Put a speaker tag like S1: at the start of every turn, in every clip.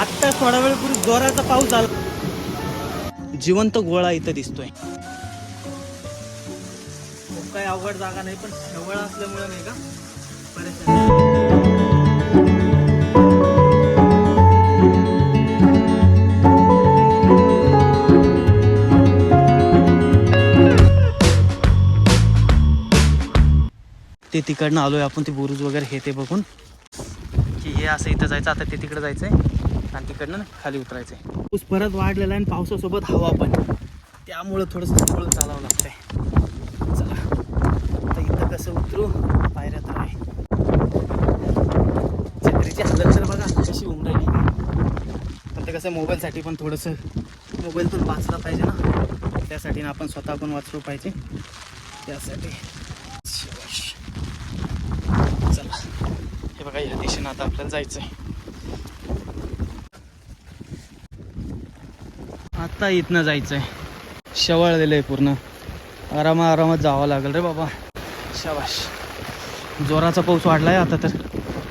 S1: आत्ता थोडा वेळ पूर्वी जोराचा पाऊस आला जिवंत गोळा इथं दिसतोय. काही अवघड जागा नाही पण शेवळ असल्यामुळे नाही का? परेशान ते तिकडनं आलोय आपण ते बुरुज वगैरे हे ते बघून. की हे असं इथं जायचं आता ते तिकडे जायचंय. आणि तिकडनं ना खाली आहे पाऊस परत वाढलेला आहे आणि पावसासोबत हवा पण. त्यामुळं थोडंसं सांभाळून चालावं लागतंय. चला. आता इथं कसं उतरू? पायऱ्या तर आहे. छत्रीची हालत तर बघा कशी होऊन राहिली पण ते कसं मोबाईलसाठी पण थोडंसं मोबाईल पण वाचला पाहिजे ना. त्यासाठी ना आपण स्वतः पण वाचलो पाहिजे. त्यासाठी. चला. हे बघा या दिशेनं आता आपल्याला जायचं आहे आता इथनं जायचंय. शेवाळ आहे पूर्ण. आरामा आरामात जावं लागेल रे बाबा. शाबाश. जोराचा पाऊस वाढलाय आता तर.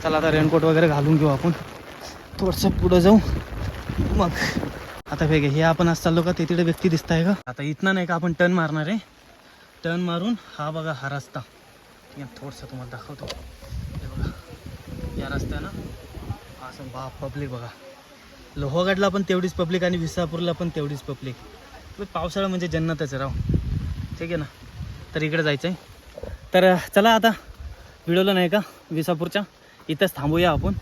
S1: चला आता रेनकोट वगैरे घालून घेऊ आपण. थोडंसं पुढं जाऊ. मग. आता वेगळे हे आपण आज चाललो का ते तिकडे व्यक्ती दिसत आहे का? आता इथनं नाही का आपण टर्न मारणार आहे? टर्न मारून हा बघा हा रस्ता. या थोडंसं तुम्हाला दाखवतो. हे बघा. या रस्त्यानं असं बा पब्लिक बघा. लोहगडला पण तेवढीच पब्लिक आणि विसापूरला पण तेवढीच पब्लिक. पावसाळा म्हणजे जन्नतच राव. ठीक आहे ना? तर इकडे जायचं आहे तर चला आता. व्हिडिओला नाही का? विसापूरच्या. इथंच थांबूया आपण.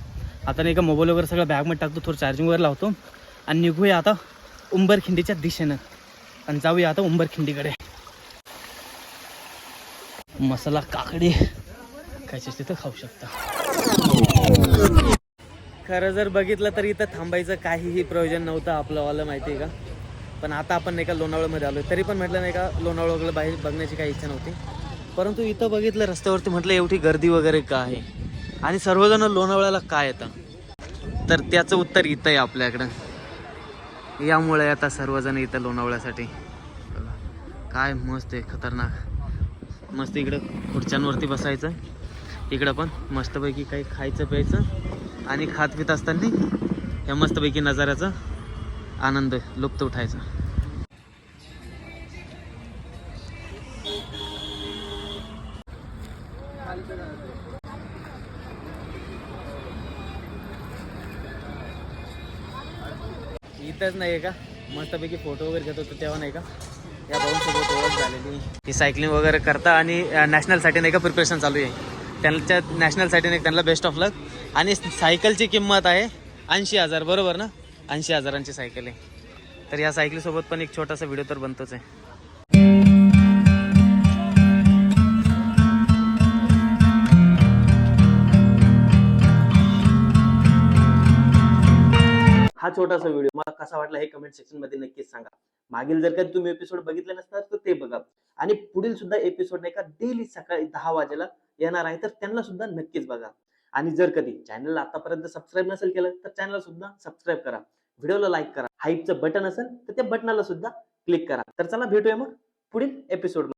S1: आता नाही का मोबाईल वगैरे सगळं बॅगमध्ये टाकतो थोडं चार्जिंग वगैरे लावतो. आणि निघूया आता उंबरखिंडीच्या दिशेनं. आणि जाऊया आता उंबरखिंडीकडे. मसाला काकडी. खायची तिथं खाऊ शकता? खरं जर बघितलं तर इथं थांबायचं काहीही प्रयोजन नव्हतं आपलंवालं माहिती आहे का? पण आता आपण नाही का लोणावळ्यामध्ये आलो तरी पण म्हटलं नाही का लोणावळा वगैरे बाहेर बघण्याची काही इच्छा नव्हती. परंतु इथं बघितलं रस्त्यावरती म्हटलं एवढी गर्दी वगैरे का आहे? आणि सर्वजण लोणावळ्याला काय येतं? तर त्याचं उत्तर इथं आहे आपल्याकडं. यामुळे आता सर्वजण इथं लोणावळ्यासाठी. काय मस्त आहे खतरनाक. मस्त इकडं खुर्च्यांवरती बसायचं. इकडं पण मस्तपैकी काही खायचं प्यायचं. आणि खात पित असताना ह्या मस्तपैकी नजाऱ्याचा आनंद लुप्त उठायचा. इथंच नाही आहे का? मस्तपैकी फोटो वगैरे घेत होतो तेव्हा नाही का? या भाऊंसोबत ओळख झालेली. ही सायकलिंग वगैरे करता आणि नॅशनलसाठी नाही का प्रिपरेशन चालू आहे. त्यांच्या नॅशनलसाठी साईडने त्यांना बेस्ट ऑफ लक आणि सायकलची किंमत आहे ऐंशी हजार बरोबर ना? ऐंशी हजारांची सायकल आहे. तर या सायकलीसोबत पण एक छोटासा व्हिडिओ तर बनतोच आहे. हा छोटासा व्हिडिओ मला कसा वाटला हे कमेंट सेक्शनमध्ये नक्कीच सांगा. मागील जर का तुम्ही एपिसोड बघितले नसतात तर ते बघा. आणि पुढील सुद्धा एपिसोड नाही का डेली सकाळी दहा वाजेला येणार आहे तर त्यांना सुद्धा नक्कीच बघा. आणि जर कधी चॅनलला आतापर्यंत सबस्क्राईब नसेल केलं तर चॅनलला सुद्धा सबस्क्राईब करा. व्हिडिओला लाईक करा. हाईपचं बटन असेल तर त्या बटनाला सुद्धा क्लिक करा. तर चला भेटूया मग पुढील एपिसोड